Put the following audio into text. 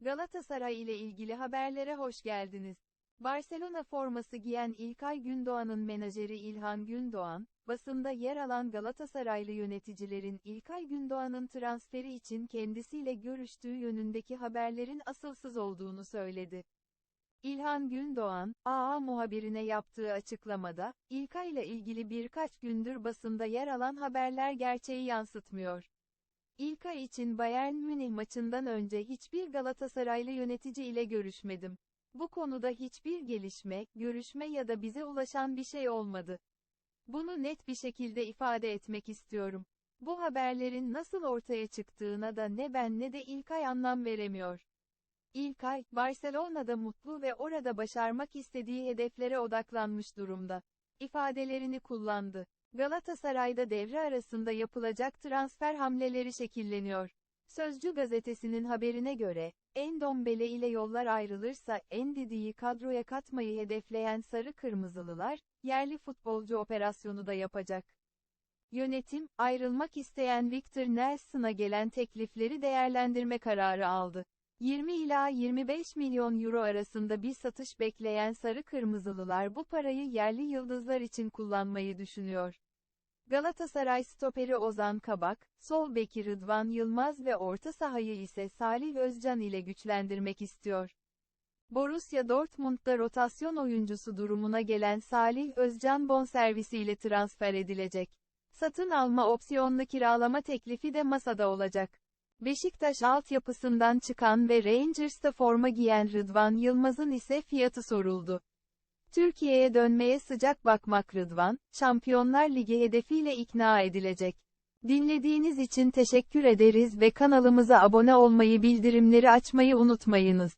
Galatasaray ile ilgili haberlere hoş geldiniz. Barcelona forması giyen İlkay Gündoğan'ın menajeri İlhan Gündoğan, basında yer alan Galatasaraylı yöneticilerin İlkay Gündoğan'ın transferi için kendisiyle görüştüğü yönündeki haberlerin asılsız olduğunu söyledi. İlhan Gündoğan, AA muhabirine yaptığı açıklamada, İlkay ile ilgili birkaç gündür basında yer alan haberler gerçeği yansıtmıyor. İlkay için Bayern Münih maçından önce hiçbir Galatasaraylı yönetici ile görüşmedim. Bu konuda hiçbir gelişme, görüşme ya da bize ulaşan bir şey olmadı. Bunu net bir şekilde ifade etmek istiyorum. Bu haberlerin nasıl ortaya çıktığına da ne ben ne de İlkay anlam veremiyor. İlkay, Barcelona'da mutlu ve orada başarmak istediği hedeflere odaklanmış durumda. ifadelerini kullandı. Galatasaray'da devre arasında yapılacak transfer hamleleri şekilleniyor. Sözcü gazetesinin haberine göre, Endombele ile yollar ayrılırsa Endidi'yi kadroya katmayı hedefleyen Sarı Kırmızılılar, yerli futbolcu operasyonu da yapacak. Yönetim, ayrılmak isteyen Victor Nelson'a gelen teklifleri değerlendirme kararı aldı. 20 ila 25 milyon euro arasında bir satış bekleyen Sarı Kırmızılılar bu parayı yerli yıldızlar için kullanmayı düşünüyor. Galatasaray stoperi Ozan Kabak, sol beki Rıdvan Yılmaz ve orta sahayı ise Salih Özcan ile güçlendirmek istiyor. Borussia Dortmund'da rotasyon oyuncusu durumuna gelen Salih Özcan bonservisiyle transfer edilecek. Satın alma opsiyonlu kiralama teklifi de masada olacak. Beşiktaş altyapısından çıkan ve Rangers'ta forma giyen Rıdvan Yılmaz'ın ise fiyatı soruldu. Türkiye'ye dönmeye sıcak bakmak Rıdvan, Şampiyonlar Ligi hedefiyle ikna edilecek. Dinlediğiniz için teşekkür ederiz ve kanalımıza abone olmayı bildirimleri açmayı unutmayınız.